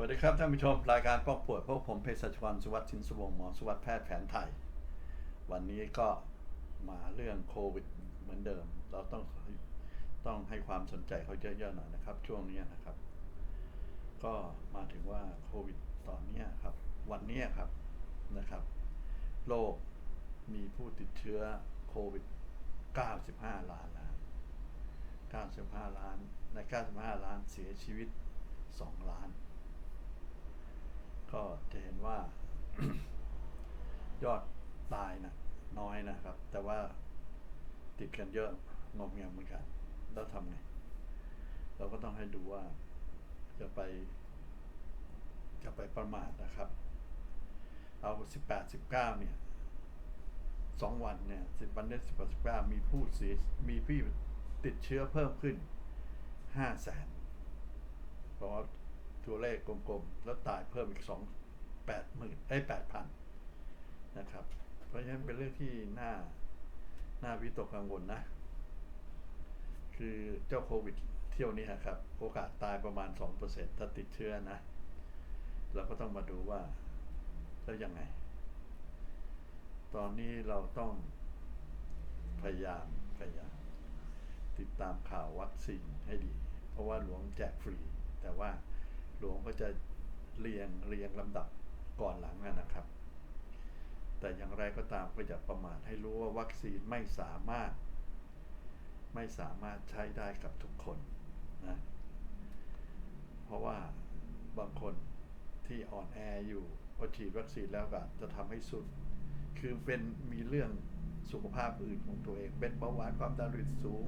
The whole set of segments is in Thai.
วัสดีครับท่านผู้ชมรายการป้องป่วยพวกผมเภสัชกรสุวัสดิ์ชินสวงศ์หมอสุวัสดิ์แพทย์แผนไทย วันนี้ก็มาเรื่องโควิดเหมือนเดิม เราต้องต้องให้ความสนใจเขาเยอะๆหน่อยนะครับ ช่วงนี้นะครับ ก็มาถึงว่าโควิดตอนนี้ครับ วันนี้ครับนะครับ โลกมีผู้ติดเชื้อโควิด 95 ล้านล้ว95 ล้าน ใน 95 ล้านเสียชีวิต 2 ล้าน ก็จะเห็นว่ายอดตายนะน้อยนะครับ แต่ว่าติดกันเยอะงอมแงมเหมือนกัน แล้วทำไง เราก็ต้องให้ดูว่าจะไป จะไปประมาทนะครับ เอาสิบแปดสิบเก้าเนี่ยสองวันเนี่ยสิบวันได้สิบแปดสิบเก้ามีผู้เสียมีผู้ติดเชื้อเพิ่มขึ้นห้าแสนเพราะว่า ตัวเลขกลมๆ แล้วตายเพิ่มอีกสองแปดหมื่นไอ้แปดพันนะครับ เพราะฉะนั้นเป็นเรื่องที่น่าน่าวิตกกังวลนะ คือเจ้าโควิดเที่ยวนี้ครับ โอกาสตายประมาณ 2%ถ้าติดเชื้อนะ เราก็ต้องมาดูว่า แล้วยังไง ตอนนี้เราต้องพยายามพยายามติดตามข่าววัคซีนให้ดี เพราะว่าหลวงแจกฟรี แต่ว่า หลวงก็จะเรียงเรียงลำดับก่อนหลังนะครับ แต่อย่างไรก็ตามก็อย่าประมาทให้รู้ว่าวัคซีนไม่สามารถ ไม่สามารถใช้ได้กับทุกคนนะเพราะว่าบางคนที่อ่อนแออยู่พอฉีดวัคซีนแล้วก็จะทำให้สุด คือเป็นมีเรื่องสุขภาพอื่นของตัวเอง เป็นเบาหวานความดันโลหิตสูง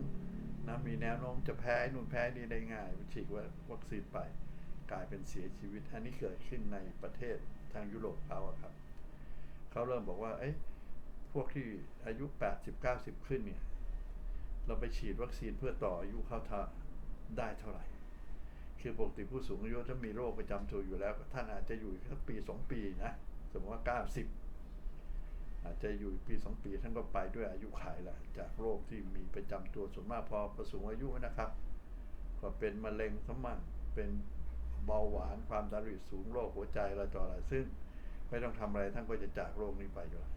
นะมีแนวโน้มจะแพ้นู่นแพ้นี่ได้ง่ายฉีดวัคซีนไป กลายเป็นเสียชีวิต อันนี้เกิดขึ้นในประเทศทางยุโรปเขาครับ เขาเริ่มบอกว่า เอ้ยพวกที่อายุ 80 90 ขึ้นเนี่ย เราไปฉีดวัคซีนเพื่อต่ออายุเขาทาได้เท่าไหร่ คือปกติผู้สูงอายุถ้ามีโรคประจำตัวอยู่แล้ว ท่านอาจจะอยู่แค่ปีสองปีนะ สมมติว่าเก้าสิบอาจจะอยู่ปีสองปีท่านก็ไปด้วยอายุขัยแหละจากโรคที่มีประจำตัวส่วนมากพอประสูงอายุนะครับ ก็เป็นมะเร็งสมั่งเป็น บาหวานความดันโลหิตสูงโรคหัวใจอะไรต่ออะไรซึ่งไม่ต้องทำอะไรท่านก็จะจากโรคนี้ไปอยู่แล้ว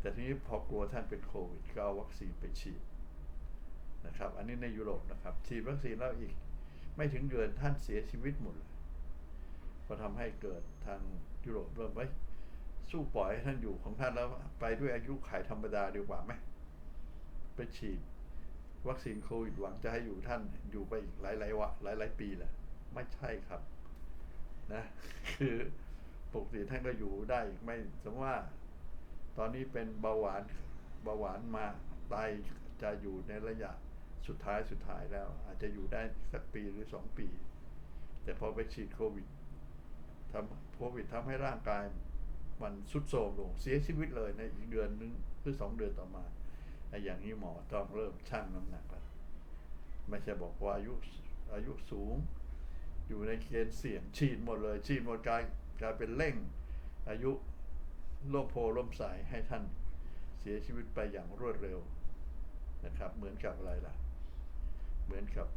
แต่ทีนี้พอกลัวท่านเป็นโควิดก็เอาวัคซีนไปฉีดนะครับ อันนี้ในยุโรปนะครับ ฉีดวัคซีนแล้วอีก ไม่ถึงเดือนท่านเสียชีวิตหมดเลยก็ทำให้เกิดทางยุโรปเริ่มไว้สู้ปล่อยให้ท่านอยู่ของท่านแล้วไปด้วยอายุขัยธรรมดาดีกว่าไหมไปฉีด วัคซีนโควิดหวังจะให้อยู่ท่านอยู่ไปอีกหลายหลายวะหลายหลายปีแหละ ไม่ใช่ครับ นะ คือปกติท่านก็อยู่ได้ไม่สมว่า ตอนนี้เป็นเบาหวานเบาหวานมาไตจะอยู่ในระยะสุดท้ายสุดท้ายแล้ว อาจจะอยู่ได้สักปีหรือสองปี แต่พอไปฉีดโควิดทำโควิดทำให้ร่างกายมันสุดโทรมลงเสียชีวิตเลยในอีกเดือนนึงหรือสองเดือนต่อมาไอ้อย่างนี้หมอต้องเริ่มชั่งน้ำหนักแล้วไม่ใช่บอกว่าอายุอายุสูง อยู่ในเกณฑ์เสี่ยงฉีดหมดเลย ฉีดหมดกลายกลายเป็นเร่ง อายุโรคโพล้มสายให้ท่านเสียชีวิตไปอย่างรวดเร็วนะครับ เหมือนกับอะไรล่ะ เหมือนกับ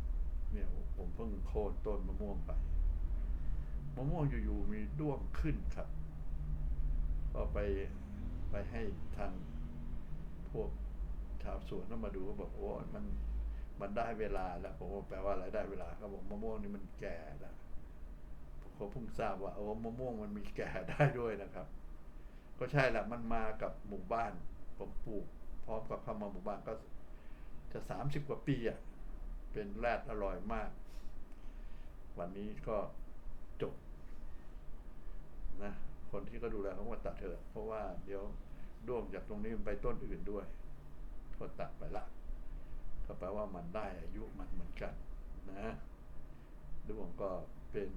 เนี่ยผมเพิ่งโค่นต้นมะม่วงไปมะม่วงอยู่ๆมีด้วงขึ้นครับ ก็ไปไปให้ทางพวกชาวสวนนั้นมาดูก็บอกโอ้มัน มันได้เวลาแล้วผมว่าแปลว่าอะไรได้เวลาเขาบอกมะม่วงนี่มันแก่แล้วผมเพิ่งทราบว่าโอ้มะม่วงมันมีแก่ได้ด้วยนะครับ ก็ใช่แหละมันมากับหมู่บ้าน ผมปลูก พร้อมกับเข้ามาหมู่บ้านก็จะสามสิบกว่าปีอะเป็นแรดอร่อยมาก วันนี้ก็จบนะคนที่ก็ดูแลเขาว่าตัดเถอะเพราะว่าเดี๋ยวด้วงจากตรงนี้ไปต้นอื่นด้วยก็ตัดไปละ ก็แปลว่ามันได้อายุมันเหมือนกันนะด้วงก็เป็น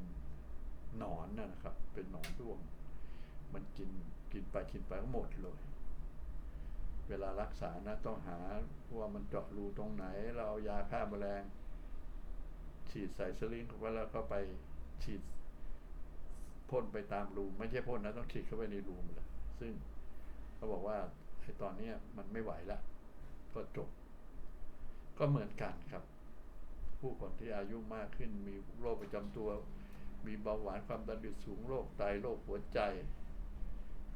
หนอนนะครับ เป็นหนอนด้วง มันกินกินไปกินไปก็หมดเลย เวลารักษานะต้องหาว่ามันเจาะรูตรงไหน เราเอายาฆ่าแมลง ฉีดใส่สลิงเข้าไปแล้วก็ไปฉีดพ่นไปตามรูไม่ใช่พ่นนะต้องฉีดเข้าไปในรูมเลยซึ่งเขาบอกว่าไอ้ตอนนี้มันไม่ไหวละก็จบ ก็เหมือนกันครับ ผู้คนที่อายุมากขึ้นมีโรคประจำตัว มีเบาหวานความดันสูงโรคไตโรคหัวใจ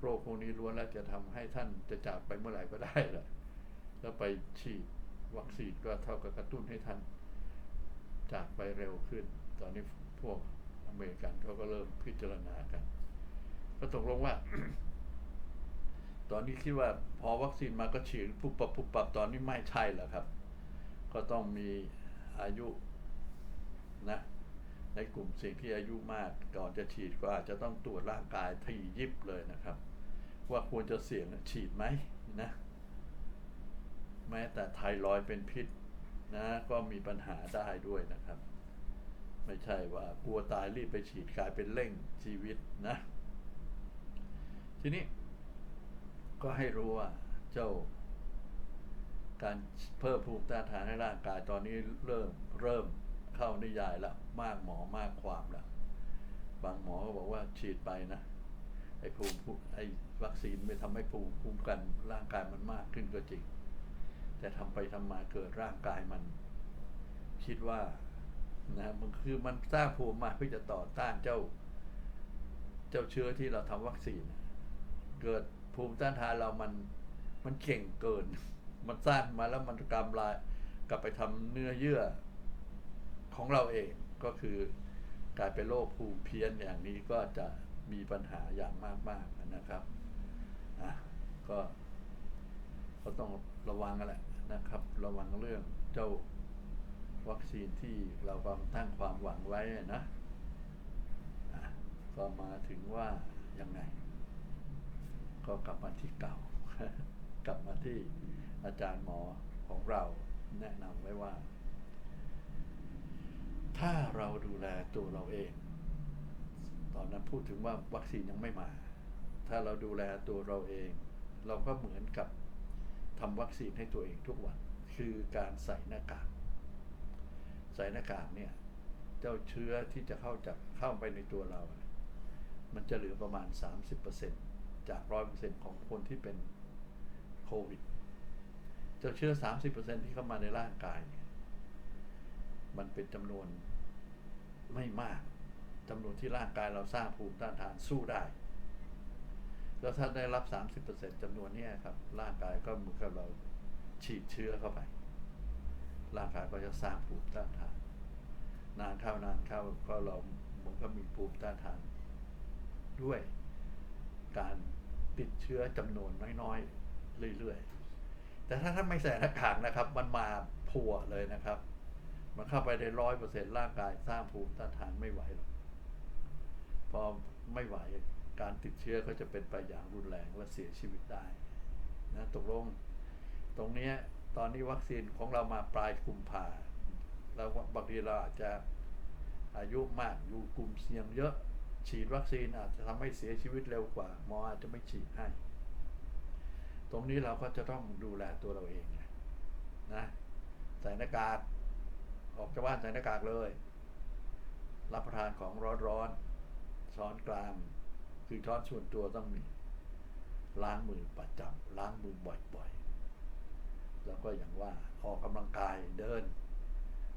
โรคพวกนี้ล้วนแล้วจะทำให้ท่านจะจากไปเมื่อไหร่ก็ได้แหละแล้วไปฉีดวัคซีนก็เท่ากับกระตุ้นให้ท่านจากไปเร็วขึ้น ตอนนี้พวกอเมริกันเขาก็เริ่มพิจารณากัน ก็ตกลงว่า ตอนนี้คิดว่าพอวัคซีนมาก็ฉีดปุ๊บปับปุ๊บปับตอนนี้ไม่ใช่แล้วครับ ก็ต้องมีอายุนะในกลุ่มเสี่ยงที่อายุมากก่อนจะฉีดก็อาจจะต้องตรวจร่างกายถี่ยิบเลยนะครับ ว่าควรจะเสี่ยงฉีดไหมนะแม้แต่ไทรอยเป็นพิษนะก็มีปัญหาได้ด้วยนะครับ ไม่ใช่ว่ากลัวตายรีบไปฉีดกลายเป็นเร่งชีวิตนะ ทีนี้ก็ให้รู้ว่าเจ้า การเพิ่มภูมิต้านทานให้ร่างกายตอนนี้เริ่มเริ่มเข้านิยายแล้วมากหมอมากความแล้วบางหมอก็บอกว่าฉีดไปนะไอ้ภูมิไอ้วัคซีนไม่ทำให้ภูมิคุ้มกันร่างกายมันมากขึ้นก็จริง แต่ทำไปทำมาเกิดร่างกายมัน คิดว่านะมันคือมันสร้างภูมิมาเพื่อจะต่อต้านเจ้า เจ้าเชื้อที่เราทำวัคซีน เกิดภูมิต้านทานเรามันมันเก่งเกิน มันสร้างมาแล้วมันกำลายกลับไปทำเนื้อเยื่อของเราเองก็คือกลายเป็นโรคภูมิเพี้ยนอย่างนี้ก็จะมีปัญหาอย่างมาก ๆนะครับอะก็ก็ต้องระวังกันแหละนะครับ ระวังเรื่องเจ้าวัคซีนที่เรากำลังตั้งความหวังไว้นะะก็มาถึงว่ายังไง ก็กลับมาที่เก่า กลับมาที่ อาจารย์หมอของเราแนะนำไว้ว่า ถ้าเราดูแลตัวเราเอง ตอนนั้นพูดถึงว่าวัคซีนยังไม่มา ถ้าเราดูแลตัวเราเอง เราก็เหมือนกับทำวัคซีนให้ตัวเองทุกวัน คือการใส่หน้ากาก ใส่หน้ากากเนี่ย เจ้าเชื้อที่จะเข้าจากเข้าไปในตัวเรา มันจะเหลือประมาณ 30%จาก 100%ของคนที่เป็นโควิด เจ้าเชื้อ 30%ที่เข้ามาในร่างกายเนี่ยมันเป็นจำนวนไม่มากจำนวนที่ร่างกายเราสร้างภูมิต้านทานสู้ได้ แล้วถ้าได้รับ 30%จำนวนเนี้ยครับ ร่างกายก็เหมือนกับเราฉีดเชื้อเข้าไป ร่างกายก็จะสร้างภูมิต้านทาน นานเข้านานเข้าก็เรามันก็มีภูมิต้านทาน ด้วยการติดเชื้อจำนวนน้อยๆ เรื่อยๆ แต่ถ้าท่านไม่ใส่หน้ากากนะครับ มันมาพัวเลยนะครับ มันเข้าไปได้ร้อยเปอร์เซ็นต์ร่างกายสร้างภูมิต้านทานไม่ไหวหรอกพอไม่ไหวการติดเชื้อก็จะเป็นไปอย่างรุนแรงและเสียชีวิตได้นะตกลง ตรงนี้ตอนนี้วัคซีนของเรามาปลายกุมภาแล้วบางทีเราอาจจะอายุมากอยู่กลุ่มเสี่ยงเยอะฉีดวัคซีนอาจจะทำให้เสียชีวิตเร็วกว่าหมออาจจะไม่ฉีดให้ ตรงนี้เราก็จะต้องดูแลตัวเราเองไงนะใส่หน้ากากออกจากบ้านใส่หน้ากากเลย รับประทานของร้อนๆช้อนกลางคือช้อนส่วนตัวต้องมี ล้างมือประจำล้างมือบ่อยๆ แล้วก็อย่างว่าออกกำลังกายเดิน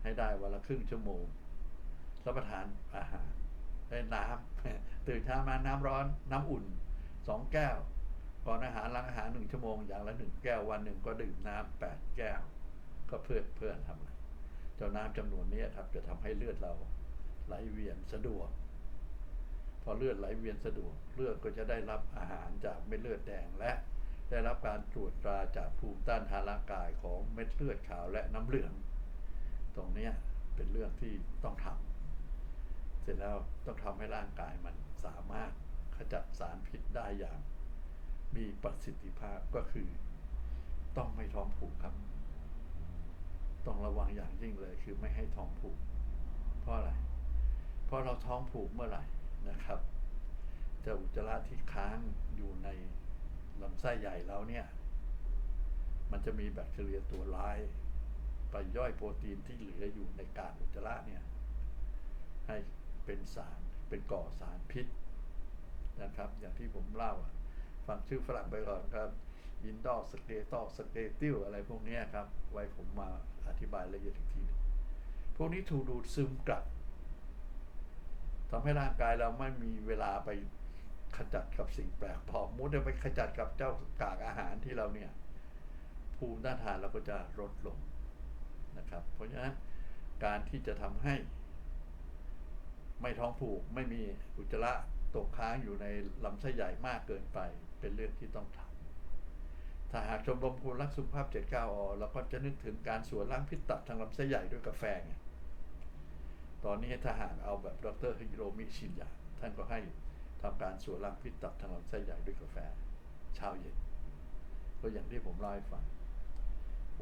ให้ได้วันละครึ่งชั่วโมงรับประทานอาหารได้น้ำตื่นเช้ามาน้ำร้อนน้ำอุ่นสองแก้ว ก่อนอาหารหลังอาหารหนึ่งชั่วโมงอย่างละหนึ่งแก้ววันหนึ่งก็ดื่มน้ำแปดแก้ว ก็เพื่อเพื่อทำอะไรเจ้าน้ำจำนวนนี้ครับ จะทำให้เลือดเราไหลเวียนสะดวก พอเลือดไหลเวียนสะดวก เลือดก็จะได้รับอาหารจากเม็ดเลือดแดงและ ได้รับการตรวจตราจากภูมิต้านทานร่างกายของเม็ดเลือดขาวและน้ำเหลือง ตรงนี้เป็นเรื่องที่ต้องทำเสร็จแล้วต้องทำให้ร่างกายมันสามารถขจัดสารพิษได้อย่าง มีประสิทธิภาพก็คือ ต้องไม่ท้องผูกครับ ต้องระวังอย่างยิ่งเลยคือไม่ให้ท้องผูก เพราะอะไร เพราะเราท้องผูกเมื่อไหร่นะครับจะอุจจาระที่ค้างอยู่ในลำไส้ใหญ่เราเนี่ย มันจะมีแบคทีเรียตัวร้ายไปย่อยโปรตีนที่เหลืออยู่ในกากอุจจาระเนี่ย ให้เป็นสารเป็นก่อสารพิษนะครับ อย่างที่ผมเล่าอะ ฟังชื่อฝรั่งไปก่อนครับยินดอกสเกตอกสเกติลอะไรพวกนี้ครับ ไว้ผมมาอธิบายละเอียดอีกทีหนึงพวกนี้ถูกดูดซึมกลับทำให้ร่างกายเราไม่มีเวลาไปขจัดกับสิ่งแปลกปลอมมุดไปขจัดกับเจ้ากากอาหารที่เราเนี่ย ภูมิต้านทานเราก็จะลดลงนะครับ เพราะฉะนั้นการที่จะทำให้ ไม่ท้องผูกไม่มีอุจจาระตกค้างอยู่ในลำไส้ใหญ่มากเกินไป เป็นเรื่องที่ต้องทำถ้าหากชมรมคุณรักสุขภาพ 79อเราก็จะนึกถึงการสวนล้างพิษตับทางลำไส้ใหญ่ด้วยกาแฟไงตอนนี้ถ้าหากเอาแบบดรฮิโรมิชินยาท่านก็ให้ทำการสวนล้างพิษตับทางลำไส้ใหญ่ด้วยกาแฟเช้าเย็นก็อย่างที่ผมเล่าให้ฟัง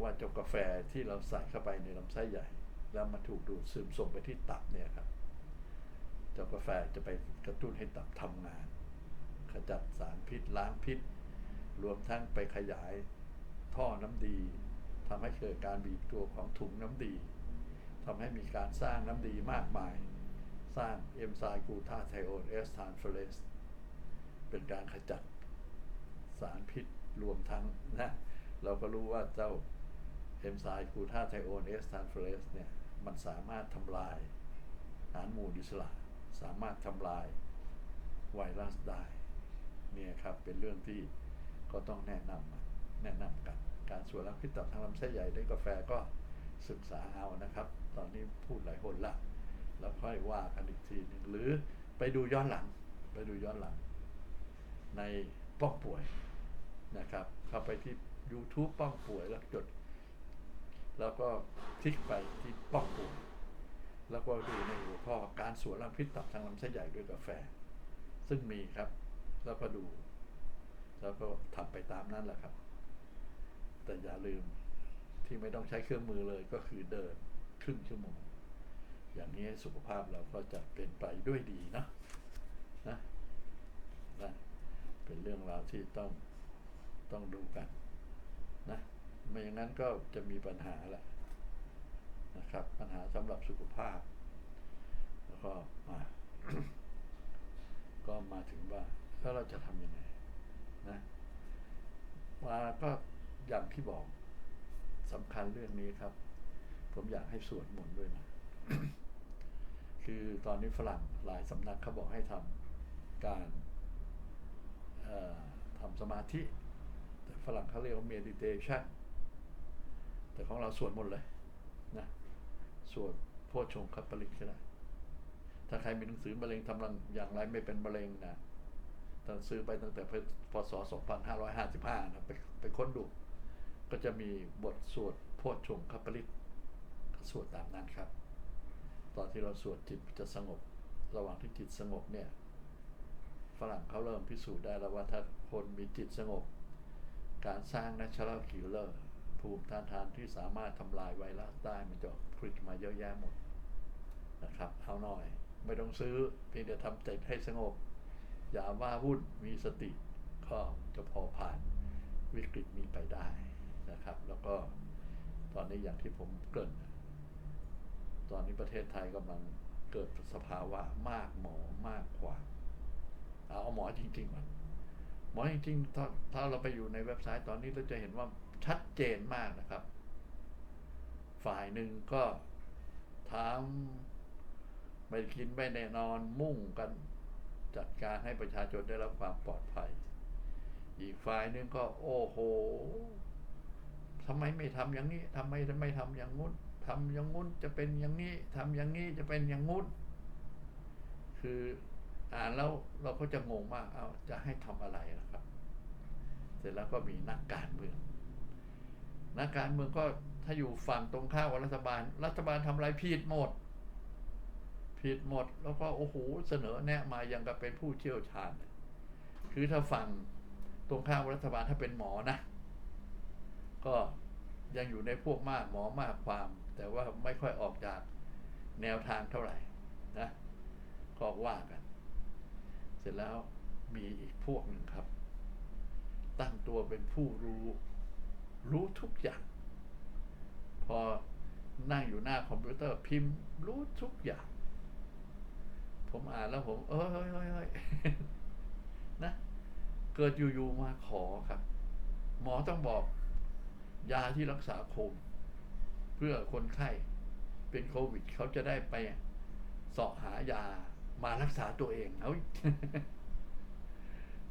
ว่าเจ้ากาแฟที่เราใส่เข้าไปในลำไส้ใหญ่ แล้วมันถูกดูดซึมส่งไปที่ตับเนี่ยครับ เจ้ากาแฟจะไปกระตุ้นให้ตับทำงาน ขจัดสารพิษล้างพิษ รวมทั้งไปขยายท่อน้ำดีทำให้เกิดการบีบตัวของถุงน้ำดีทำให้มีการสร้างน้ำดีมากมาย สร้างเอนไซม์กลูตาไทโอนเอสทานเฟลสเป็นการขจัดสารพิษรวมทั้งนะเราก็รู้ว่าเจ้าเอนไซม์กลูตาไทโอนเอสทานเฟลสเนี่ยมันสามารถทำลายอาหารหมู่อิสระสามารถทำลายไวรัสได้ เนี่ยครับเป็นเรื่องที่ก็ต้องแนะนำแนะนำกัน การสวนล้างพิษตับทางลำไส้ใหญ่ด้วยกาแฟก็ศึกษาเอานะครับ ตอนนี้พูดหลายคนละแล้วค่อยว่ากันอีกทีหนึ่งหรือไปดูย้อนหลัง ไปดูย้อนหลัง ในป้องป่วยนะครับ เข้าไปที่ YouTube ป้องป่วยแล้วจด แล้วก็คลิกไปที่ป้องป่วยแล้วก็ดูในหัวข้อการสวนล้างพิษตับทางลำไส้ใหญ่ด้วยกาแฟ ซึ่งมีครับ แล้วก็ดู แล้วก็ทำไปตามนั้นแหละครับ แต่อย่าลืมที่ไม่ต้องใช้เครื่องมือเลยก็คือเดินครึ่งชั่วโมง อย่างนี้สุขภาพเราก็จะเป็นไปด้วยดีนะนะนะเป็นเรื่องราวที่ต้องต้องดูกันนะไม่อย่างนั้นก็จะมีปัญหาแหละนะครับ ปัญหาสำหรับสุขภาพ แล้วก็มา ก็มาถึงว่า แล้วเราจะทำยังไงนะมาก็อย่างที่บอกสำคัญเรื่องนี้ครับ ผมอยากให้สวดมนต์ด้วยนะ คือตอนนี้ฝรั่งหลายสำนักเขาบอกให้ทำการทำสมาธิ แต่ฝรั่งเขาเรียกว่า meditation แต่ของเราสวดมนต์เลยนะสวดโพชฌงคัปปลิกก็ได้ถ้าใครมีหนังสือมะเร็งทำรังอย่างไรไม่เป็นมะเร็งนะ ถ้าซื้อไปตั้งแต่พศ 2555 นะไปไปค้นดู ก็จะมีบทสวดโพชฌงคัปปลิกก็สวดตามนั้นครับ ตอนที่เราสวดจิตจะสงบ ระหว่างที่จิตสงบเนี่ย ฝรั่งเขาเริ่มพิสูจน์ได้แล้วว่าถ้าคนมีจิตสงบ การสร้าง natural killer ภูมิต้านทานที่สามารถทำลายไวรัสได้มันจะผลิตมาเยอะแยะหมดนะครับ เอาหน่อย ไม่ต้องซื้อเพียงแต่ทำใจให้สงบ อย่าว่าวุ่นมีสติก็จะพอผ่านวิกฤตนี้ไปได้นะครับ แล้วก็ตอนนี้อย่างที่ผมเกริ่น ตอนนี้ประเทศไทยกำลังเกิดสภาวะมากหมอมากกว่า เอาหมอจริงๆก่อนหมอจริงๆถ้าถ้าเราไปอยู่ในเว็บไซต์ตอนนี้เราจะเห็นว่าชัดเจนมากนะครับ ฝ่ายหนึ่งก็ถามไม่กินไม่แน่นอนมุ่งกัน จัดการให้ประชาชนได้รับความปลอดภัย อีกฝ่ายหนึ่งก็โอ้โหทำไมไม่ทำอย่างนี้ทำไมไม่ทำอย่างงู้นทำอย่างงู้นจะเป็นอย่างนี้ทำอย่างนี้จะเป็นอย่างงู้น คืออ่านแล้วเราก็จะงงมากเอาจะให้ทำอะไรนะครับ เสร็จแล้วก็มีนักการเมืองนักการเมืองก็ถ้าอยู่ฝั่งตรงข้ามกับรัฐบาล รัฐบาลทำอะไรผิดหมด ผิดหมด แล้วก็โอ้โหเสนอแนะมายังกับเป็นผู้เชี่ยวชาญ คือถ้าฝั่งตรงข้ามรัฐบาลถ้าเป็นหมอนะ ก็ยังอยู่ในพวกมากหมอมากความ แต่ว่าไม่ค่อยออกจากแนวทางเท่าไหร่นะก็ว่ากัน เสร็จแล้วมีอีกพวกหนึ่งครับ ตั้งตัวเป็นผู้รู้ รู้ทุกอย่าง พอนั่งอยู่หน้าคอมพิวเตอร์พิมพ์รู้ทุกอย่าง ผมอ่านแล้วผมเออเฮ้ยเฮ้ยเฮ้ยนะ เกิดอยู่ๆมาขอครับ หมอต้องบอก ยาที่รักษาโควิดเพื่อคนไข้เป็นโควิดเขาจะได้ไปสาะหายามารักษาตัวเองเอา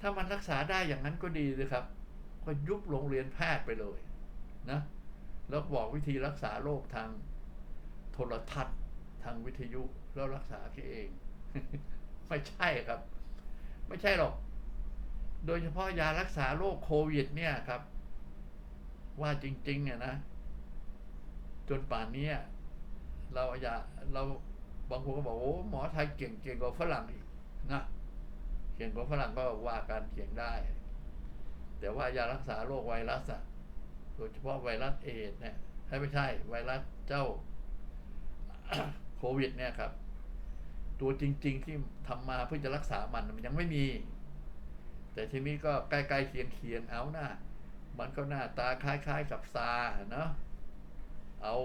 ถ้ามันรักษาได้อย่างนั้นก็ดีเลยครับ ก็ยุบโรงเรียนแพทย์ไปเลยนะ แล้วบอกวิธีรักษาโรคทางโทรทัศน์ทางวิทยุแล้วรักษาเอง ไม่ใช่ครับ ไม่ใช่หรอก โดยเฉพาะยารักษาโรคโควิด เนี่ยครับ ว่าจริงๆเนี่ยนะ จนป่านนี้เราอย่าเราบางคนก็บอกโอ้หมอไทยเก่งเก่งกว่าฝรั่งอีกนะเก่งกว่าฝรั่งก็ว่าการเก่งได้ แต่ว่ายารักษาโรคไวรัสอะโดยเฉพาะไวรัสเอดเนี่ยให้ไม่ใช่ไวรัสเจ้าโควิด เนี่ยครับ ตัวจริง ๆ ที่ทำมาเพื่อจะรักษามันมันยังไม่มี แต่ทีนี้ก็ใกล้ๆเคียงๆเอาหน้า มันก็หน้าตาคล้าย ๆ กับซาเนาะเอา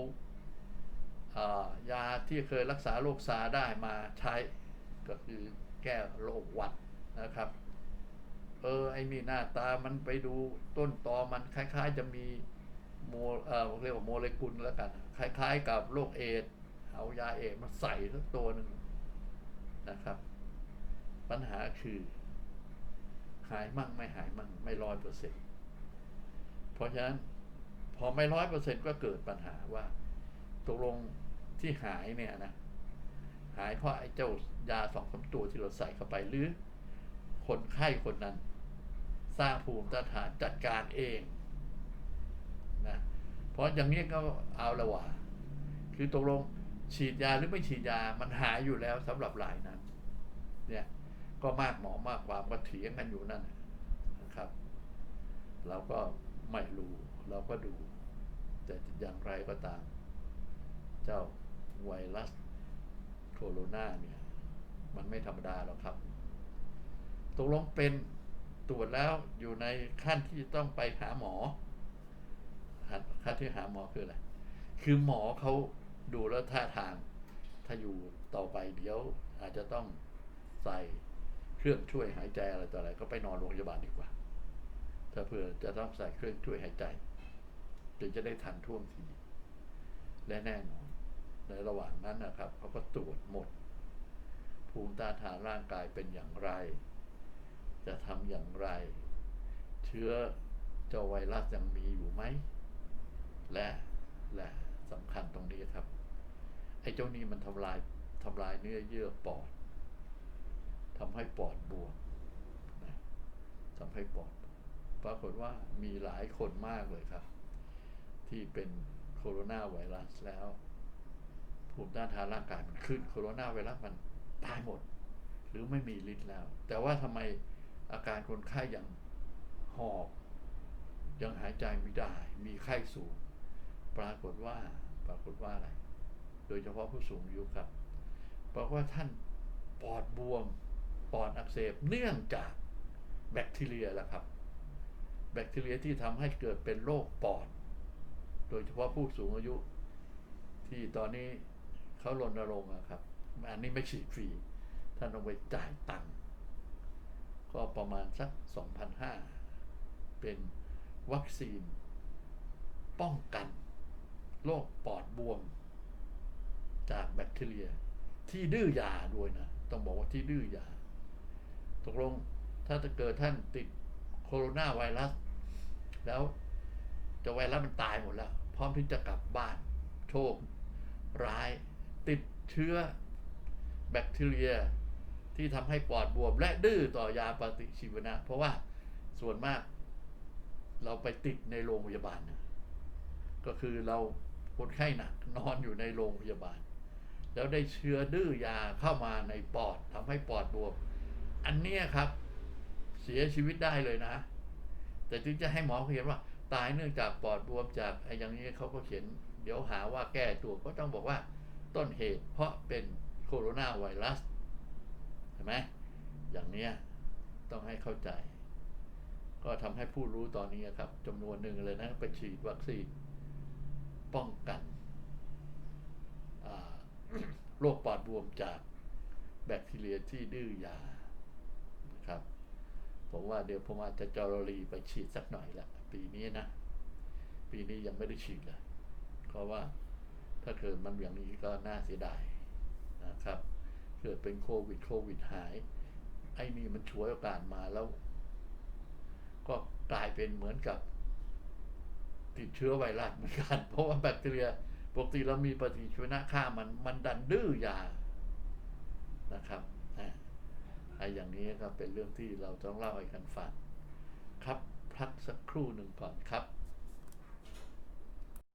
อายาที่เคยรักษาโรคซาได้มาใช้ ก็คือแก้โรคหวัดนะครับ เออไอ้นี่หน้าตามันไปดูต้นตอมันคล้าย ๆ จะมีโมเอ่อเรียกว่าโมเลกุลแล้วกัน คล้าย ๆ กับโรคเอดเอายาเอดมาใส่สักตัวหนึ่ง นะครับ ปัญหาคือ หายมั่งไม่หายมั่งไม่ร้อยเปอร์เซ็นต์เพราะฉะนั้นพอไม่ร้อยเปอร์เซ็นต์ก็เกิดปัญหาว่าตกลงที่หายเนี่ยนะ หายเพราะไอ้เจ้ายาสองสามตัวที่เราใส่เข้าไปหรือ คนไข้คนนั้น สร้างภูมิต้านทานจัดการเองนะเพราะอย่างนี้ก็เอาละว่า คือตกลง ฉีดยาหรือไม่ฉีดยามันหายอยู่แล้วสำหรับรายนั้น เนี่ยก็มากหมอมากความก็เถียงกันอยู่นั่นนะครับ เราก็ไม่รู้เราก็ดู แต่อย่างไรก็ตาม เจ้าไวรัสโคโรนาเนี่ย มันไม่ธรรมดาหรอกครับตกลงเป็นตรวจแล้วอยู่ในขั้นที่ต้องไปหาหมอขั้นที่หาหมอคืออะไร คือหมอเขา ดูแล้วท่าทาง ถ้าอยู่ต่อไปเดี๋ยวอาจจะต้องใส่เครื่องช่วยหายใจอะไรต่ออะไรก็ไปนอนโรงพยาบาลดีกว่า ถ้าเผื่อจะต้องใส่เครื่องช่วยหายใจถึงจะได้ทันท่วงที และแน่นอน ในระหว่างนั้นนะครับเขาก็ตรวจหมด ภูมิต้านทานร่างกายเป็นอย่างไร จะทำอย่างไร เชื้อเจ้าไวรัสยังมีอยู่ไหม และและสำคัญตรงนี้ครับ ไอ้เจ้านี้มันทำลายทำลายเนื้อเยื่อปอดทำให้ปอดบวมนะทำให้ปอด ปรากฏว่ามีหลายคนมากเลยครับ ที่เป็นโคโรนาไวรัสแล้ว ภูมิต้านทานร่างกายมันขึ้นโคโรนาไวรัสมันตายหมด หรือไม่มีฤทธิ์แล้ว แต่ว่าทำไมอาการคนไข้ยังหอบยังหายใจไม่ได้ มีไข้สูง ปรากฏว่า ปรากฏว่าอะไร โดยเฉพาะผู้สูงอายุครับเพราะว่าท่านปอดบวมปอดอักเสบเนื่องจากแบคทีเรียแหละครับ แบคทีเรียที่ทำให้เกิดเป็นโรคปอด โดยเฉพาะผู้สูงอายุ ที่ตอนนี้เขารณรงค์ครับ อันนี้ไม่ฉีดฟรี ท่านต้องไปจ่ายตังค์ก็ประมาณสัก2,500เป็นวัคซีน ป้องกัน โรคปอดบวม จากแบคทีเรีย ที่ดื้อยาด้วยนะ ต้องบอกว่าที่ดื้อยา ตกลงถ้าจะเกิดท่านติดโคโรนาไวรัส แล้วจะไวรัสมันตายหมดแล้ว พร้อมที่จะกลับบ้าน โชค ร้ายติดเชื้อแบคทีเรียที่ทำให้ปอดบวมและดื้อต่อยาปฏิชีวนะ เพราะว่าส่วนมาก เราไปติดในโรงพยาบาลนะก็คือเราคนไข้หนักนอนอยู่ในโรงพยาบาล แล้วได้เชื้อดื้อยาเข้ามาในปอดทำให้ปอดบวมอันเนี้ยครับ เสียชีวิตได้เลยนะ แต่ถึงจะให้หมอเขียนว่า ตายเนื่องจากปอดบวมจากไอ้อย่างนี้เขาก็เขียน เดี๋ยวหาว่าแก้ตัวก็ต้องบอกว่าต้นเหตุเพราะเป็นโคโรนาไวรัสเห็นไหมอย่างเนี้ยต้องให้เข้าใจ ก็ทำให้ผู้รู้ตอนนี้ครับจำนวนหนึ่งเลยนะไปฉีดวัคซีนป้องกัน โรคปอดบวมจากแบคทีเรียที่ดื้อยานะครับ ผมว่าเดี๋ยวผมอาจจะจอรลีไปฉีดสักหน่อยละปีนี้นะ ปีนี้ยังไม่ได้ฉีดเลย เพราะว่าถ้าเกิดมันอย่างนี้ก็น่าเสียดายนะครับ เกิดเป็นโควิดโควิดหาย ไอ้นี่มันฉวยโอกาสมาแล้ว ก็กลายเป็นเหมือนกับ ติดเชื้อไวรัสเหมือนกัน เพราะว่าแบคทีเรีย ปกติเรามีปฏิชีวนะฆ่ามันมันดันดื้อยานะครับอ่าไอ้อย่างนี้ก็เป็นเรื่องที่เราต้องเล่าให้กันฟังครับพักสักครู่หนึ่งก่อนครับ